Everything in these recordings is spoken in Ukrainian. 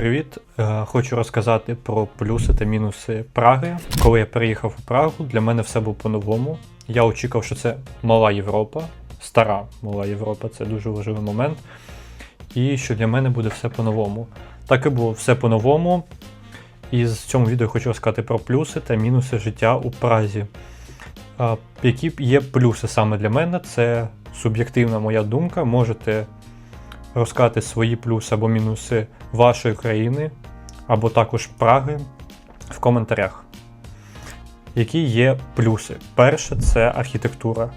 привіт! Е, Хочу розказати про плюси та мінуси Праги. Коли я переїхав у Прагу, для мене все було по-новому. Я очікував, що це мала Європа, стара мала Європа, це дуже важливий момент. І що для мене буде все по-новому. Так і було все по-новому. І з цьому відео хочу розказати про плюси та мінуси життя у Празі. Які є плюси саме для мене, це суб'єктивна моя думка. Можете розказати свої плюси або мінуси вашої країни, або також Праги в коментарях. Які є плюси? Перше, це архітектура.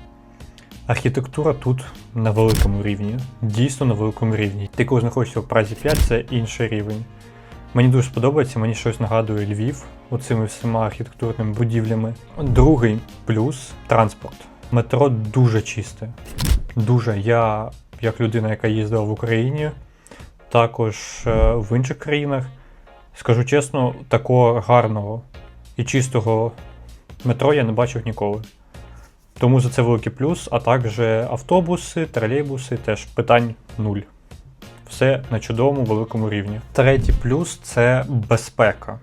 Архітектура тут на великому рівні, дійсно на великому рівні. Ти коли знаходишся в Празі 5, це інший рівень. Мені дуже сподобається, мені щось нагадує Львів оцими всіма архітектурними будівлями. Другий плюс транспорт. Метро дуже чисте. Дуже. Я, як людина, яка їздила в Україні, також е, в інших країнах, скажу чесно, такого гарного і чистого метро я не бачив ніколи. Тому за це великий плюс, а також автобуси, тролейбуси теж питань нуль. Все на чудовому великому рівні. Третій плюс це безпека.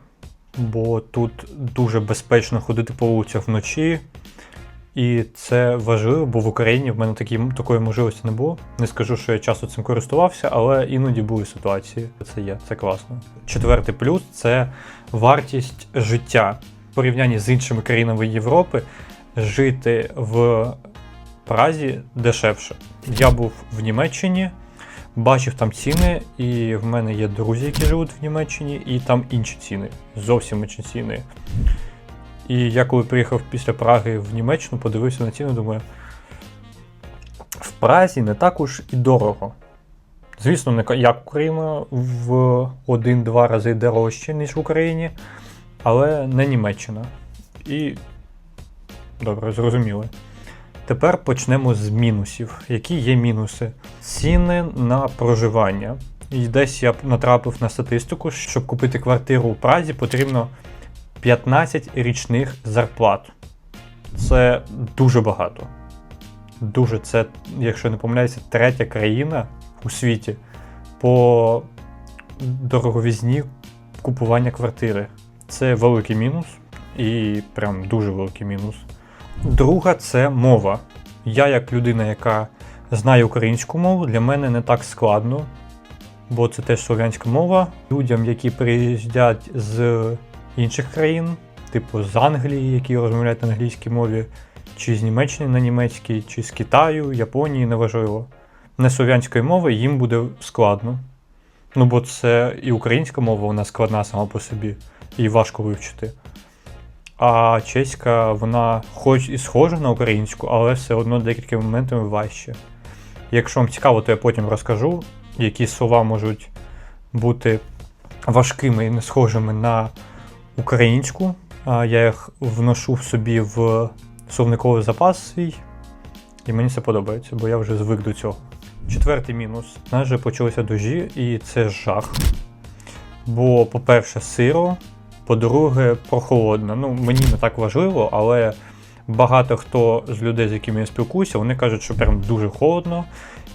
Бо тут дуже безпечно ходити по вулицях вночі. І це важливо, бо в Україні в мене такі, такої можливості не було. Не скажу, що я часто цим користувався, але іноді були ситуації. Це є, це класно. Четвертий плюс це вартість життя. В порівнянні з іншими країнами Європи жити в Празі дешевше. Я був в Німеччині, бачив там ціни, і в мене є друзі, які живуть в Німеччині, і там інші ціни. Зовсім інші ціни. І я коли приїхав після Праги в Німеччину, подивився на ціну, думаю, в Празі не так уж і дорого. Звісно, не як Україна в один-два рази дорожче, ніж в Україні, але не Німеччина. І добре, зрозуміли. Тепер почнемо з мінусів. Які є мінуси? Ціни на проживання. І десь я натрапив на статистику, щоб купити квартиру у Празі, потрібно 15 річних зарплат. Це дуже багато. Дуже це, якщо не помиляюся, третя країна у світі по дороговізні купування квартири. Це великий мінус і прям дуже великий мінус. Друга це мова. Я, як людина, яка знає українську мову, для мене не так складно, бо це теж слов'янська мова. Людям, які приїздять з інших країн, типу з Англії, які розмовляють на англійській мові, чи з Німеччини на німецькій, чи з Китаю, Японії, неважливо. Не слов'янської мови їм буде складно. Ну, бо це і українська мова, вона складна сама по собі, і важко вивчити. А чеська, вона хоч і схожа на українську, але все одно декількими моментами важче. Якщо вам цікаво, то я потім розкажу, які слова можуть бути важкими і не схожими на українську. Я їх вношу в собі в словниковий запас свій, і мені це подобається, бо я вже звик до цього. Четвертий мінус. У нас вже почалися дожі, і це жах. Бо, по-перше, сиро, по-друге, прохолодно. Ну, мені не так важливо, але багато хто з людей, з якими я спілкуюся, вони кажуть, що прям дуже холодно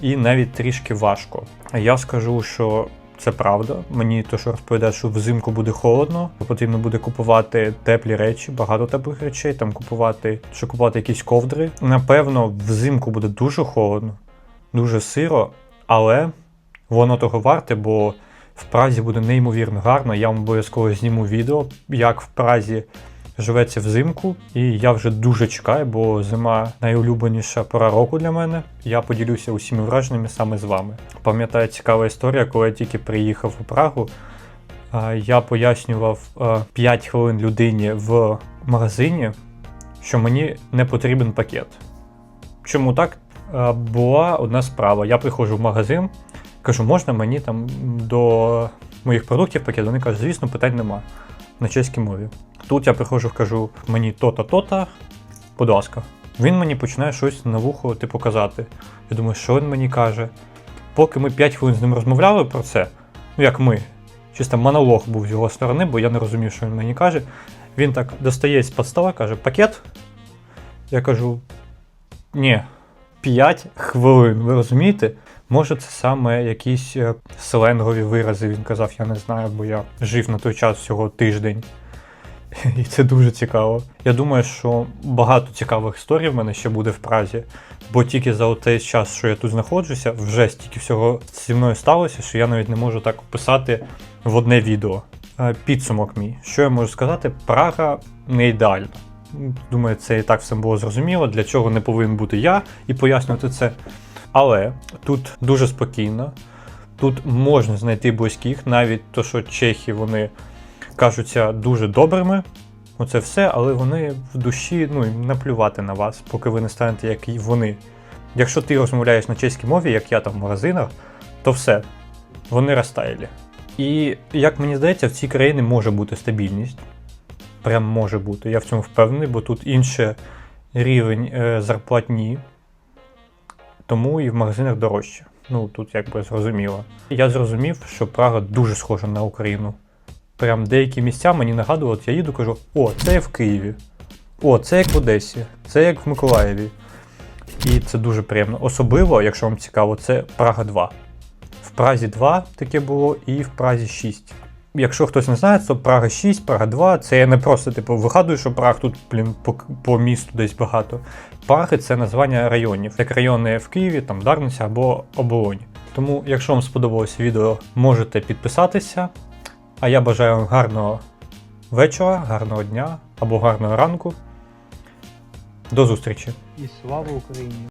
і навіть трішки важко. А я скажу, що це правда. Мені то, що розповідають, що взимку буде холодно, потрібно буде купувати теплі речі, багато теплих речей, там купувати, що купувати якісь ковдри. Напевно, взимку буде дуже холодно, дуже сиро, але воно того варте, бо в Празі буде неймовірно гарно. Я вам обов'язково зніму відео, як в Празі живеться взимку. І я вже дуже чекаю, бо зима найулюбленіша пора року для мене. Я поділюся усіми враженнями саме з вами. Пам'ятаю цікава історія, коли я тільки приїхав у Прагу. Я пояснював 5 хвилин людині в магазині, що мені не потрібен пакет. Чому так? Була одна справа. Я приходжу в магазин, кажу, можна мені там до моїх продуктів пакет? Вони кажуть, звісно, питань нема на чеській мові. Тут я приходжу, кажу, мені то-то, то-то, будь ласка. Він мені починає щось на вухо типу казати. Я думаю, що він мені каже. Поки ми 5 хвилин з ним розмовляли про це, ну як ми, чисто монолог був з його сторони, бо я не розумів, що він мені каже. Він так достає з-під стола, каже, пакет. Я кажу, ні, 5 хвилин, ви розумієте? Може, це саме якісь е, сленгові вирази, він казав, я не знаю, бо я жив на той час всього тиждень. І це дуже цікаво. Я думаю, що багато цікавих історій в мене ще буде в Празі, бо тільки за той час, що я тут знаходжуся, вже стільки всього зі мною сталося, що я навіть не можу так описати в одне відео. Е, Підсумок мій. Що я можу сказати? Прага не ідеальна. Думаю, це і так все було зрозуміло, для чого не повинен бути я і пояснювати це. Але тут дуже спокійно, тут можна знайти близьких, навіть то, що чехи вони кажуться дуже добрими. Оце все, але вони в душі ну, наплювати на вас, поки ви не станете як і вони. Якщо ти розмовляєш на чеській мові, як я там в магазинах, то все, вони розтаялі. І як мені здається, в цій країні може бути стабільність. Прям може бути. Я в цьому впевнений, бо тут інший рівень е, зарплатні, тому і в магазинах дорожче. Ну тут якби зрозуміло. Я зрозумів, що Прага дуже схожа на Україну. Прям деякі місця мені нагадували, я їду, кажу: о, це як в Києві. О, це як в Одесі, це як в Миколаєві. І це дуже приємно. Особливо, якщо вам цікаво, це Прага 2. В Празі 2 таке було, і в Празі 6. Якщо хтось не знає, то Прага 6, Прага 2 це я не просто типу вигадую, що Праг тут, блін, по, по місту десь багато. Праги це названня районів, як райони в Києві, там Дарниця або Оболонь. Тому, якщо вам сподобалось відео, можете підписатися. А я бажаю вам гарного вечора, гарного дня або гарного ранку. До зустрічі! І слава Україні!